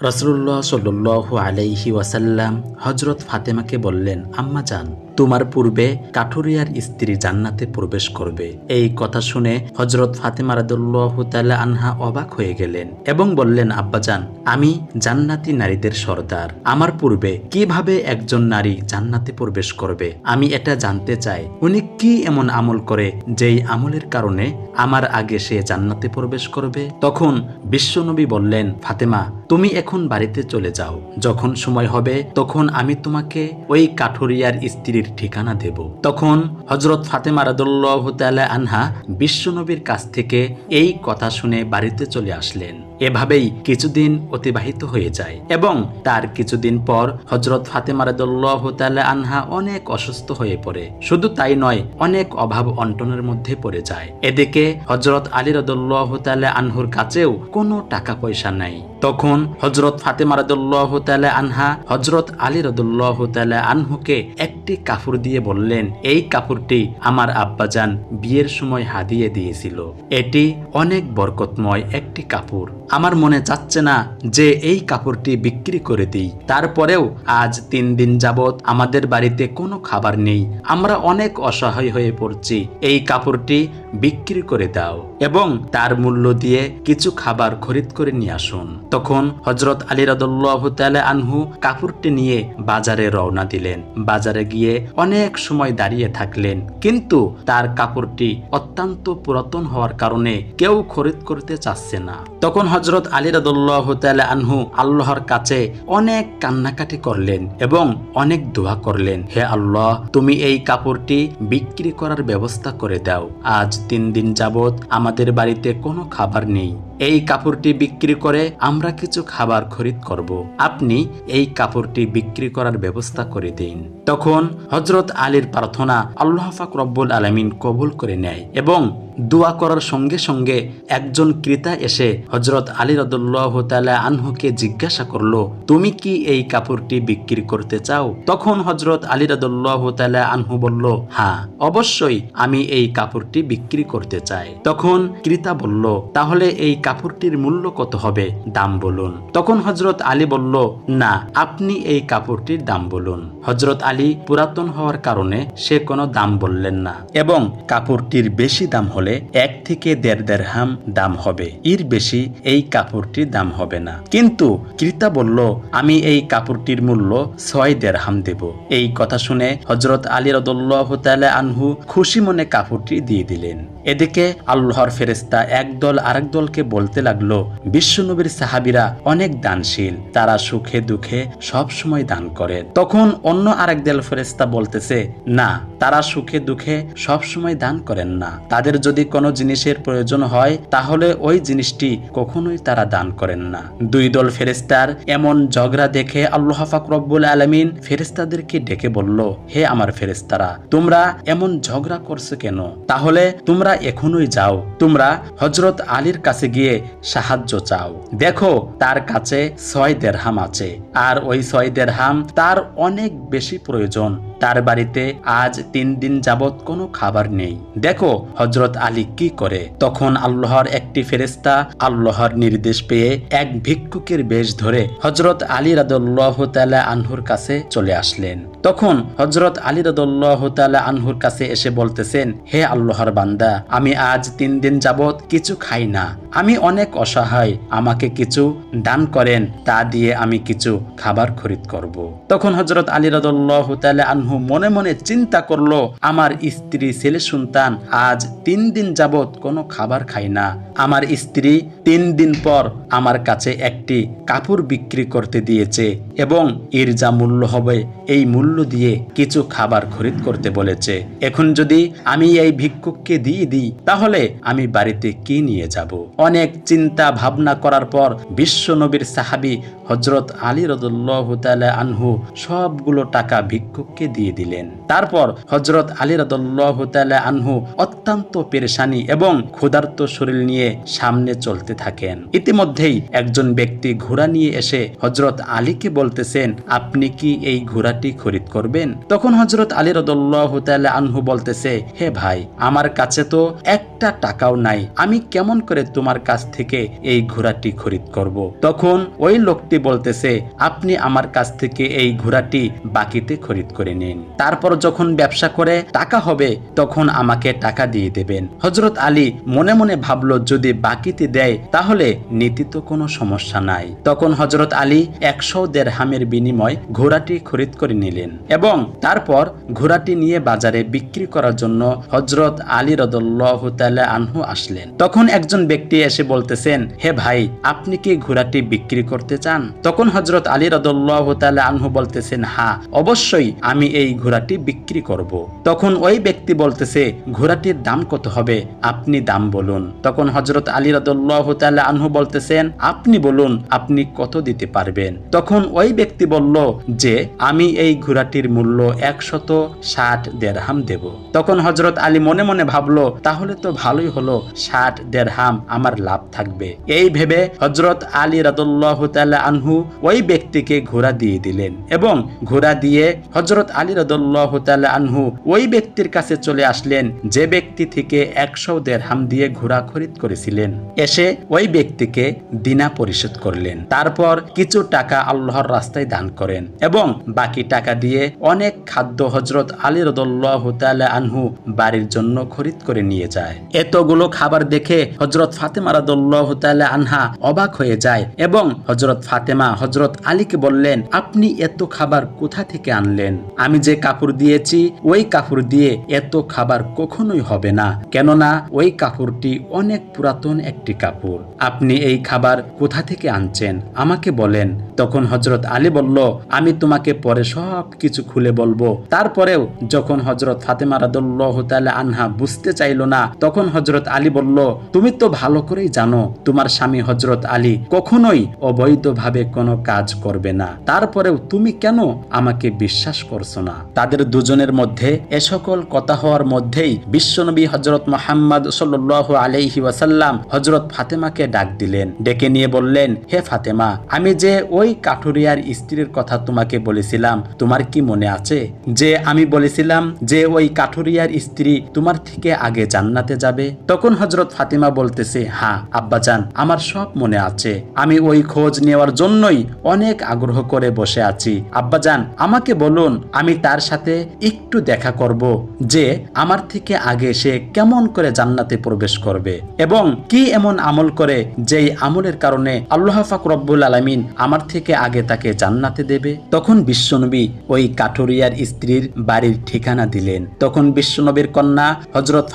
রসুল্লাহ সাল্লু আলাইহি ওয়াসাল্লাম হজরত ফাতেমাকে বললেন আম্মা যান তোমার পূর্বে কাঠুরিয়ার স্ত্রী জান্নাতে প্রবেশ করবে। এই কথা শুনে হজরত ফাতেমা রাদুল্লাহ তাআলা আনহা অবাক হয়ে গেলেন এবং বললেন, আব্বাজান, আমি জান্নাতি নারীদের সর্দার। আমার পূর্বে কীভাবে একজন নারী জান্নাতে প্রবেশ করবে? আমি এটা জানতে চাই। উনি কি এমন আমল করে যেই আমলের কারণে আমার আগে সে জান্নাতে প্রবেশ করবে? তখন বিশ্বনবী বললেন, ফাতেমা, তুমি এখন বাড়িতে চলে যাও। যখন সময় হবে, তখন আমি তোমাকে ওই কাঠুরিয়ার স্ত্রীর ঠিকানা দেব। তখন হজরত ফাতেমা রাদুল্লাহ তাআলা আনহা বিশ্বনবীর কাছ থেকে এই কথা শুনে বাড়িতে চলে আসলেন। এভাবেই কিছুদিন অতিবাহিত হয়ে যায় এবং তার কিছুদিন পর হজরত ফাতেমা আনহা অনেক অসুস্থ হয়ে পড়ে। শুধু তাই নয়, অনেক অভাব অন্টনের মধ্যে পড়ে যায়। এদিকে হজরত আলী রদুল্লাহ আনহুর কাছেও কোনো টাকা পয়সা নাই। তখন হজরত ফাতেমা আনহা হজরত আলী রদুল্লাহ আনহুকে একটি কাপড় দিয়ে বললেন, এই কাপড়টি আমার আব্বাজান বিয়ের সময় হাদিয়ে দিয়েছিল। এটি অনেক বরকতময় একটি কাপড় আমার মনে চাচ্ছে না যে এই কাপড়টি বিক্রি করে দিই। তারপরেও আজ তিন দিন যাবৎ আমাদের বাড়িতে কোনো খাবার নেই। আমরা অনেক অসহায় হয়ে পড়ছি। এই কাপড়টি বিক্রি করে দাও। এবং তার মূল্য দিয়ে কিছু খাবার খরিদ করে নিয়ে আসুন। তখন হজরত আলী রাদুল্লাহ তাআলা আনহু কাপড়টি নিয়ে বাজারে রওনা দিলেন। বাজারে গিয়ে অনেক সময় দাঁড়িয়ে থাকলেন। কিন্তু তার কাপড়টি অত্যন্ত পুরাতন হওয়ার কারণে কেউ খরিদ করতে চাচ্ছে না। তখন হজরত আলী রাদুল্লাহ তাআলা আনহু আল্লাহর কাছে অনেক কান্নাকাটি করলেন এবং অনেক দোয়া করলেন, হে আল্লাহ, তুমি এই কাপড়টি বিক্রি করার ব্যবস্থা করে দাও। আজ তিন দিন যাবৎ আমাদের বাড়িতে কোনো খাবার নেই। এই কাপড়টি বিক্রি করে আমরা কিছু খাবার খরিদ করব। আপনি এই কাপড়টি বিক্রি করার ব্যবস্থা করে দিন। তখন হজরত আলীর প্রার্থনা আল্লাহ ফাক রব্বুল আলমিন কবুল করে নেয় এবং দোয়া করার সঙ্গে সঙ্গে একজন ক্রেতা এসে হজরত আলী রদুল্লাহ তাআলা আনহুকে জিজ্ঞাসা করল, তুমি কি এই কাপড়টি বিক্রি করতে চাও? তখন হজরত আলী রদুল্লাহ তাআলা আনহু বলল হ্যাঁ অবশ্যই আমি এই কাপড়টি বিক্রি করতে চাই। তখন ক্রেতা বলল, তাহলে এই কাপড়টির মূল্য কত হবে? দাম বলুন। তখন হজরত আলী বলল, না, আপনি এই কাপড়টির দাম বলুন। হজরত আলী পুরাতন হওয়ার কারণে সে কোনো দাম বললেন না এবং কাপড়টির বেশি দাম হলে এক থেকে দেড় দেড়হাম দাম হবে। এর বেশি এই কাপড়টির দাম হবে না। কিন্তু ক্রেতা বলল, আমি এই কাপড়টির মূল্য ছয় দেড় হাম দেব। এই কথা শুনে হজরত আলী রদুল্লাহ আনহু খুশি মনে কাপড়টি দিয়ে দিলেন। এদিকে আল্লাহর ফেরেস্তা একদল আরেক দলকে বলতে লাগল বিশ্বনবীর সাহাবিরা অনেক দানশীল, তারা সুখে দুঃখে সবসময় দান করে। তখন অন্য আরেক দল ফেরেস্তা বলতেছে, না তারা সুখে দুঃখে সবসময় দান করেন না। তাদের যদি কোনো জিনিসের প্রয়োজন হয়, তাহলে ওই জিনিসটি কখনোই তারা দান করেন না। দুই দল ফেরেস্তার এমন ঝগড়া দেখে আল্লাহ ফাক রব্বুল আলমিন ফেরেস্তাদেরকে ডেকে বলল, হে আমার ফেরেস্তারা তোমরা এমন ঝগড়া করছ কেন? তাহলে তোমরা এখনোই যাও। তোমরা হজরত আলীর কাছে গিয়ে সাহায্য চাও। দেখো, তার কাছে ছয় দেড়হাম আছে। আর ওই ছয় দেড়হাম তার অনেক বেশি প্রয়োজন। তার বাড়িতে আজ তিন দিন যাবৎ কোনো খাবার নেই। দেখো হজরত আলী কি করে। তখন আল্লাহর একটি ফেরেস্তা আল্লাহর নির্দেশ পেয়ে এক ভিক্ষুকের বেশ ধরে হজরত আলী রাদুল্লাহ তাআলা আনহুর কাছে চলে আসলেন। তখন হজরত আলী রাদুল্লাহ তাআলা আনহুর কাছে এসে বলতেছেন, হে আল্লাহর বান্দা, আমি আজ তিন দিন যাবৎ কিছু খাই না। আমি অনেক অসহায়, আমাকে কিছু দান করেন, তা দিয়ে আমি কিছু খাবার খরিদ করব। তখন হজরত আলী রাদুল্লাহ তাআলা আনহু মনে মনে চিন্তা করল, আমার স্ত্রী ছেলে সন্তান আজ তিন দিন যাবৎ কোনো খাবার খায় না। আমার স্ত্রী তিন দিন পর আমার কাছে একটি কাপড় বিক্রি করতে দিয়েছে এবং এর যা মূল্য হবে, এই মূল্য দিয়ে কিছু খাবার খরিদ করতে বলেছে। এখন যদি আমি এই ভিক্ষুককে দিয়ে দিই, তাহলে আমি বাড়িতে কি নিয়ে যাব? অনেক চিন্তা ভাবনা করার পর বিশ্ব নবীর সাহাবি হজরত আলী রদুল্লাহ আনহু সবগুলো টাকা ভিক্ষুককে দিয়ে দিলেন। তারপর হজরত আলী রাদুল্লাহ আনহু অত্যন্ত পেরেশানি এবং ক্ষুধার্ত শরীর নিয়ে সামনে চলতে থাকেন। ইতিমধ্যেই একজন ব্যক্তি ঘোড়া নিয়ে এসে হজরত আলীকে বলতেছেন, আপনি কি এই ঘোড়াটি খরিদ করবেন? তখন হজরত আলী রদুল্লাহ আনহু বলতেছে, হে ভাই, আমার কাছে তো একটা টাকাও নাই, আমি কেমন করে তোমার কাছ থেকে এই ঘোড়াটি খরিদ করব। তখন ওই লোকটি বলতেছে, আপনি আমার কাছ থেকে এই ঘোড়াটি বাকিতে খরিদ করে নিন। তারপর যখন ব্যবসা করে টাকা হবে, তখন আমাকে টাকা দিয়ে দেবেন। হজরত আলী মনে মনে ভাবলো, যদি বাকিতে দেয়, তাহলে নীতি তো কোনো সমস্যা নাই। তখন হজরত আলী একশো দেড় হামের বিনিময় ঘোড়াটি খরিদ করে নিলেন এবং তারপর ঘোড়াটি নিয়ে বাজারে বিক্রি করার জন্য হজরত আলী রদুল্লাহ আনহু আসলেন। তখন একজন ব্যক্তি এসে বলতেছেন, হে ভাই, আপনি কি ঘোড়াটি বিক্রি করতে চান? তখন হজরত আলী রদুল্লাহ আনহু বলতেছেন হা অবশ্যই আমি এই ঘোড়াটি বিক্রি করব। তখন ওই ব্যক্তি বলতেছে, ঘোড়াটির দাম কত হবে? আপনি দাম বলুন। তখন হজরত আলী রদুল্লাহ আনহু বলতেছেন, আপনি বলুন, আপনি কত দিতে পারবেন? তখন ওই ব্যক্তি বলল, যে, আমি এই ঘোড়াটির মূল্য একশত ষাট দেড়হাম দেব। তখন হজরত আলী মনে মনে ভাবলো, তাহলে তো ভালোই হলো, ষাট দেড়হাম আমার লাভ থাকবে। এই ভেবে হজরত আলী রাদুল্লাহ আনহু ওই ব্যক্তিকে ঘোড়া দিয়ে দিলেন এবং ঘোড়া দিয়ে হজরত আলী রাদুল্লাহ তাআলা আনহু ওই ব্যক্তির কাছে চলে আসলেন, যে ব্যক্তি থেকে একশো দেড়হাম দিয়ে ঘোড়া খরিদ করেছিলেন। এসে ওই ব্যক্তিকে দিনা পরিশোধ করলেন। তারপর কিছু টাকা আল্লাহর রাস্তায় দান করেন এবং বাকি টাকা দিয়ে অনেক খাদ্য হজরত আলী রদুল্লাহ তাআলা আনহু বাড়ির জন্য খরিদ করে নিয়ে যায়। এতগুলো খাবার দেখে হজরত ফাতেমা রাদুল্লাহ তাআলা আনহা অবাক হয়ে যায় এবং হজরত ফাতেমা হজরত আলীকে বললেন, আপনি এত খাবার কোথা থেকে আনলেন? আমি যে কাপড় দিয়েছি, ওই কাপড় দিয়ে এত খাবার কখনোই হবে না। কেননা, ওই কাপড়টি অনেক পুরাতন একটি কাপড়। আপনি এই খাবার কোথা থেকে আনছেন? আমাকে বলেন। তখন হজরত আলী বলল, আমি তোমাকে পরে সব কিছু খুলে বলব। তারপরেও যখন হজরত ফাতেমা রাদুল্লাহ আনহা বুঝতে চাইল না, তখন হজরত আলী বলল, তুমি তো ভালো করেই জানো, তোমার স্বামী হজরত আলী কখনোই অবৈধভাবে কোনো কাজ করবে না। তারপরেও তুমি কেন আমাকে বিশ্বাস করছ না তাদের দুজনের মধ্যে এ সকল কথা হওয়ার মধ্যেই বিশ্বনবী হজরত মোহাম্মদ সাল্লাহ আলাইহি ওয়াসাল্লাম হজরত ফাতেমাকে ডাক দিলেন। ডেকে নিয়ে বললেন, হে ফাতেমা, আমি যে ওই কাঠুরিয়ার স্ত্রীর কথা তোমাকে বলেছিলাম, তোমার কি মনে আছে? যে আমি বলেছিলাম যে ওই কাঠুরিয়ার স্ত্রী তোমার থেকে আগে জান্নাতে যাবে? তখন হজরত ফাতিমা বলতেছে হ্যাঁ আব্বাজান, আমার সব মনে আছে। আমি ওই খোঁজ নেওয়ার জন্যই অনেক আগ্রহ করে বসে আছি। আব্বাজান, আমাকে বলুন, আমি তার সাথে একটু দেখা করব যে আমার থেকে আগে সে কেমন করে জান্নাতে প্রবেশ করবে এবং কি এমন আমল করে যেই আমলের কারণে আল্লাহ ফাক রব্বুল আলমিন আমার থেকে আগে তাকে জান্নাতে দেবে। তখন বিশ্বনবী ওই কাঠুরিয়ার স্ত্রীর বাড়ির ঠিকানা দিলেন। তখন বিশ্বনবীর কন্যা হজরত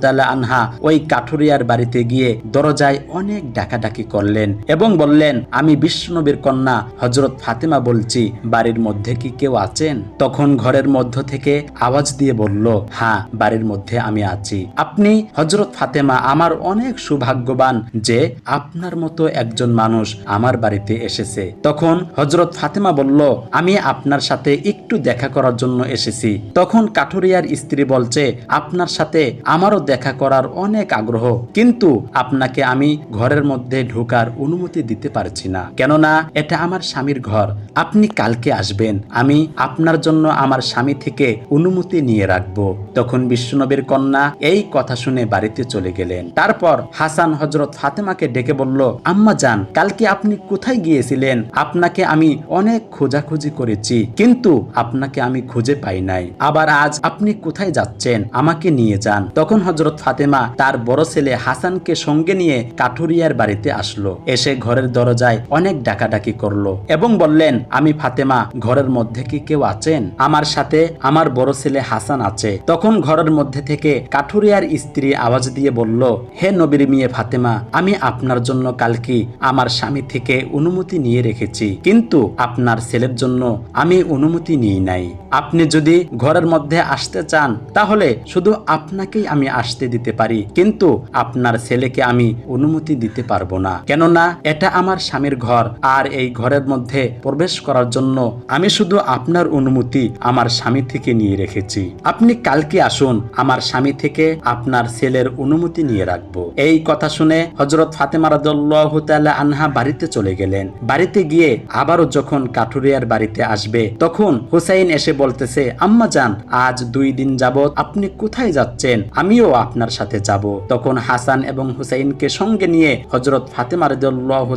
তাআলা আনহা ওই কাঠুরিয়ার বাড়িতে গিয়ে দরজায় অনেক ডাকাডাকি করলেন এবং বললেন, আমি বিশ্বনবীর কন্যা হজরত ফাতেমা বলছি, বাড়ির মধ্যে কি কেউ আছেন? তখন ঘরের মধ্য থেকে আওয়াজ দিয়ে বলল হ্যাঁ বাড়ির মধ্যে আমি আছি। আপনি হজরত ফাতেমা আমার অনেক সৌভাগ্যবান যে আপনার মতো একজন মানুষ আমার বাড়িতে এসেছে। তখন হজরত ফাতেমা বলল, আমি আপনার সাথে একটু দেখা করার জন্য এসেছি। তখন কাঠুরিয়ার স্ত্রী বলছে, আপনার সাথে আমারও দেখা করার অনেক আগ্রহ, কিন্তু আপনাকে আমি ঘরের মধ্যে ঢোকার অনুমতি দিতে পারছি না। কেননা এটা আমার স্বামীর ঘর। আপনি কালকে আসবেন, আমি আপনার জন্য আমার স্বামী থেকে অনুমতি নিয়ে রাখব। তখন বিশ্বনবীর কন্যা এই কথা শুনে বাড়িতে চলে গেলেন। তারপর হাসান হজরত ফাতেমাকে ডেকে বলল, আম্মা যান, কালকে আপনি কোথায় গিয়েছিলেন? আপনাকে আমি অনেক খোঁজাখুঁজি করেছি, কিন্তু আপনাকে আমি খুঁজে পাই নাই। আবার আজ আপনি কোথায় যাচ্ছেন? আমাকে নিয়ে যান। তখন হজরত ফাতেমা তার বড় ছেলে হাসানকে সঙ্গে নিয়ে কাঠুরিয়ার বাড়িতে আসলো। এসে ঘরের দরজায় অনেক ডাকাডাকি করল এবং বললেন, আমি ফাতেমা, ঘরের মধ্যে কি কেউ আছেন? আমার সাথে আমার বড় ছেলে হাসান আছে। তখন ঘরের মধ্যে থেকে কাঠুরিয়ার স্ত্রী আওয়াজ দিয়ে বলল, হে নবীর মেয়ে ফাতেমা, আমি আপনার জন্য কালকে আমার স্বামী থেকে অনুমতি নিয়ে রেখেছি। কিন্তু আপনার ছেলের জন্য আমি অনুমতি নিই নাই। আপনি যদি ঘরের মধ্যে আসতে চান, তাহলে শুধু আপনাকেই আমি আসতে দিতে পারি। কিন্তু আপনার ছেলেকে আমি অনুমতি দিতে পারব না। কেননা এটা আমার স্বামীর ঘর, আর এই ঘরের মধ্যে প্রবেশ করার জন্য আমি শুধু আপনার অনুমতি আমার স্বামী থেকে নিয়ে রেখেছি। আপনি কালকে আসুন, আমার স্বামী থেকে আপনার ছেলের অনুমতি নিয়ে রাখব। এই কথা শুনে হজরত ফাতেমা রাদিয়াল্লাহু আনহা বাড়িতে চলে গেলেন। বাড়িতে গিয়ে আবারও যখন কাঠুরিয়ার বাড়িতে আসবে, তখন হুসাইন এসে বলতেছে, আম্মা যান, আজ দুই দিন যাবৎ আপনি কোথায় যাচ্ছেন? আমিও আপনার সাথে যাব। তখন হাসান এবং হুসাইনকে সঙ্গে নিয়ে হজরত ফাতেমা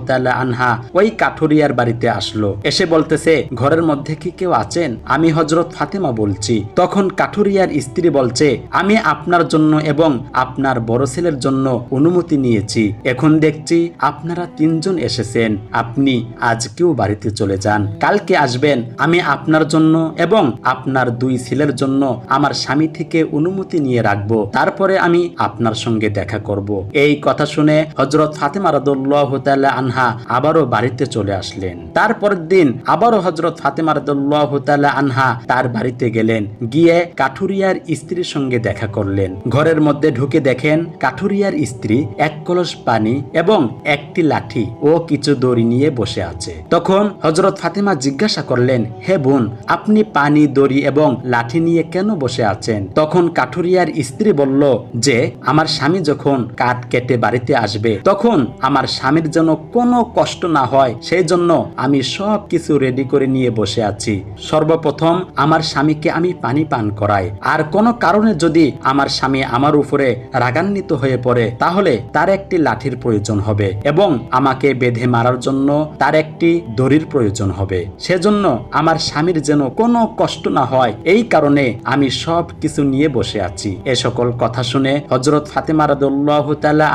তাআলা আনহা ওই কাঠুরিয়ার বাড়িতে আসলো। এসে বলতেছে, ঘরের মধ্যে কি কেউ আছেন আমি হজরত ফাতেমা বলছি। তখন কাঠুরিয়ার স্ত্রী বলছে, আমি আপনার জন্য এবং আপনার বড় ছেলের জন্য অনুমতি নিয়েছি। এখন দেখছি আপনারা তিনজন এসেছেন। আপনি আজকেও বাড়িতে চলে যান। কালকে আসবেন। আমি আপনার জন্য এবং আপনার দুই ছেলের জন্য আমার স্বামী থেকে অনুমতি নিয়ে রাখব। তারপরে আমি আপনার সঙ্গে দেখা করব। এই কথা শুনে হজরত ফাতেমা রাদুল্লাহ আনহা আবারও বাড়িতে চলে আসলেন। তারপরের দিন আবারও হজরত ফাতেমা রাদুল্লাহ তাআলা আনহা তার বাড়িতে গেলেন। গিয়ে কাঠুরিয়ার স্ত্রীর সঙ্গে দেখা করলেন। ঘরের মধ্যে ঢুকে দেখেন কাঠুরিয়ার স্ত্রী এক কলস পানি এবং একটি লাঠি ও কিছু দড়ি নিয়ে বসে আছে। তখন হজরত ফাতেমা জিজ্ঞাসা করলেন, হে বোন, আপনি পানি, দড়ি এবং লাঠি নিয়ে কেন বসে আছেন? তখন কাঠুরিয়ার স্ত্রী বলল, যে আমার স্বামী যখন কাঠ কেটে বাড়িতে আসবে, তখন আমার স্বামীর যেন কোনো কষ্ট না হয়, সেই জন্য আমি সব কিছু রেডি করে নিয়ে বসে আছি। সর্বপ্রথম আমার স্বামীকে আমি পানি পান করাই। আর কোনো কারণে যদি আমার স্বামী আমার উপরে রাগান্বিত হয়ে পড়ে, তাহলে তার একটি লাঠির প্রয়োজন হবে এবং আমাকে বেঁধে মারার জন্য তার একটি দড়ির প্রয়োজন হবে। সেজন্য আমার স্বামীর যেন কোনো কষ্ট না হয়, এই কারণে আমি সব কিছু নিয়ে বসে আছি। এ সকল কথা শুনে হজরত ফাতেমা রাদুল্লাহ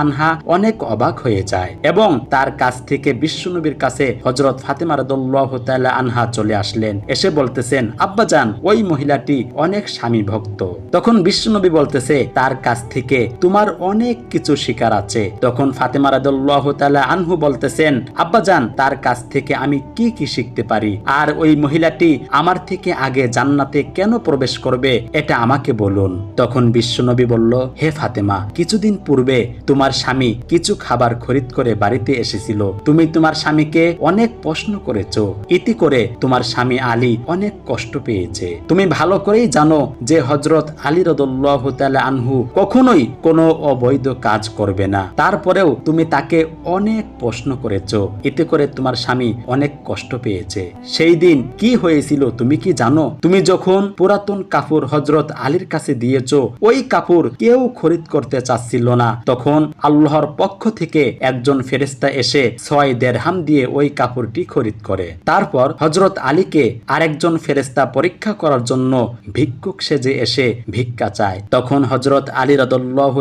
আনহা অনেক অবাক হয়ে যায় এবং তার কাছ থেকে বিশ্বনবীর কাছে হজরত ফাতেমা রাদুল্লাহ তাআলা আনহা চলে আসলেন। এসে বলতেছেন, আব্বাজান, ওই মহিলাটি অনেক স্বামী ভক্ত তখন বিশ্বনবী বলতেছে, তার কাছ থেকে তোমার অনেক কিছু শিকার আছে। তখন ফাতেমা রাদুল্লাহ তাআলা আনহু বলতেছেন, আব্বাজান, তার কাছ থেকে আমি কি কি শিখতে পারি? আর ওই মহিলাটি আমার থেকে আগে জান্নাতে কেন প্রবেশ করবে? এটা আমাকে বলুন। তখন বিশ্বনবী বলল, হে ফাতেমা, কিছুদিন পূর্বে তোমার স্বামী কিছু খাবার খরিদ করে বাড়িতে এসেছিল। তুমি তোমার স্বামীকে অনেক প্রশ্ন করেছ। ইতি করে তোমার স্বামী আলী অনেক কষ্ট পেয়েছে। তুমি ভালো করেই জানো যে হজরত আলী রদুল্লাহ আনহু কখনোই কোনো অবৈধ কাজ করবে না। তারপরেও তুমি তাকে অনেক প্রশ্ন করেছ। এতে করে তোমার স্বামী অনেক কষ্ট পেয়েছে। সেই দিন কি হয়েছিল তুমি কি জানো? তুমি যখন পুরাতন কাপড় হজরত আলীর কাছে দিয়েছ, ওই কাপড় কেউ খরিদ করতে চাচ্ছিল না। তখন আল্লাহর পক্ষ থেকে একজন ফেরেস্তা এসে ছয় দেড়হাম দিয়ে ওই কাপড়টি খরিদ করে। তারপর হজরত আলীকে আরেকজন ফেরেস্তা পরীক্ষা করার জন্য ভিক্ষুক সেজে এসে ভিক্ষা চায়। তখন হজরত আলী রদুল্লাহ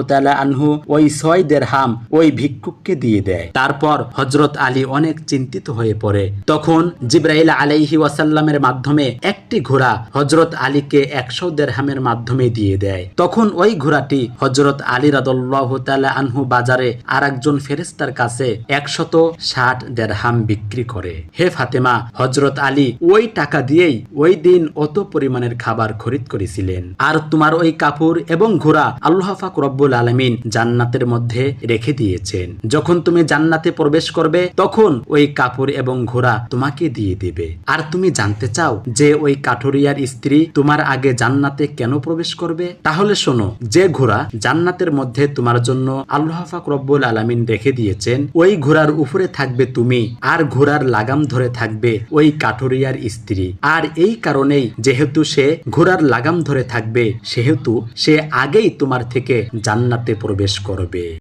আনহু ওই ছয় দেড়হাম ওই ভিক্ষুককে দিয়ে দেয়। তারপর হজরত আলী অনেক চিন্তিত হয়ে পড়ে। তখন জিব্রাইল আলাইহি ওয়াসাল্লামের মাধ্যমে একটি ঘোড়া হজরত আলীকে একশো দেড়হামের মাধ্যমে দিয়ে দেয়। তখন ওই ঘোড়াটি হজরত আলী রাদুল্লাহ তাআলা আনহু বাজারে আর একজন ফেরেস্তার কাছে একশত ষাট দেড়হাম বিক্রি করে। হে ফাতেমা হজরত আলী ওই টাকা দিয়েই ওই দিন অত পরিমাণের খাবার খরিদ করেছিলেন। আর তোমার ওই কাপড় এবং ঘোড়া আল্লাহ পাক রব্বুল আলমিন জান্নাতের মধ্যে রেখে দিয়েছেন। যখন তুমি জান্নাতে প্রবেশ করবে, তখন ওই কাপড় এবং ঘোড়া তোমাকে দিয়ে দেবে। আর তুমি জানতে চাও যে ওই কাঠুরিয়ার স্ত্রী তোমার আগে জান্নাতে কেন প্রবেশ করবে? তাহলে শোনো, যে ঘোড়া জান্নাতের মধ্যে তোমার জন্য আল্লাহ পাক রব্বুল আলমিন রেখে দিয়েছেন, ওই ঘোড়ার উপরে থাকবে তুমি, আর ঘোড়ার লাগাম ধরে থাকবে ওই কাঠুরিয়ার স্ত্রী। আর এই কারণেই যেহেতু সে ঘোড়ার লাগাম ধরে থাকবে, সেহেতু সে আগেই তোমার থেকে জান্নাতে প্রবেশ করবে।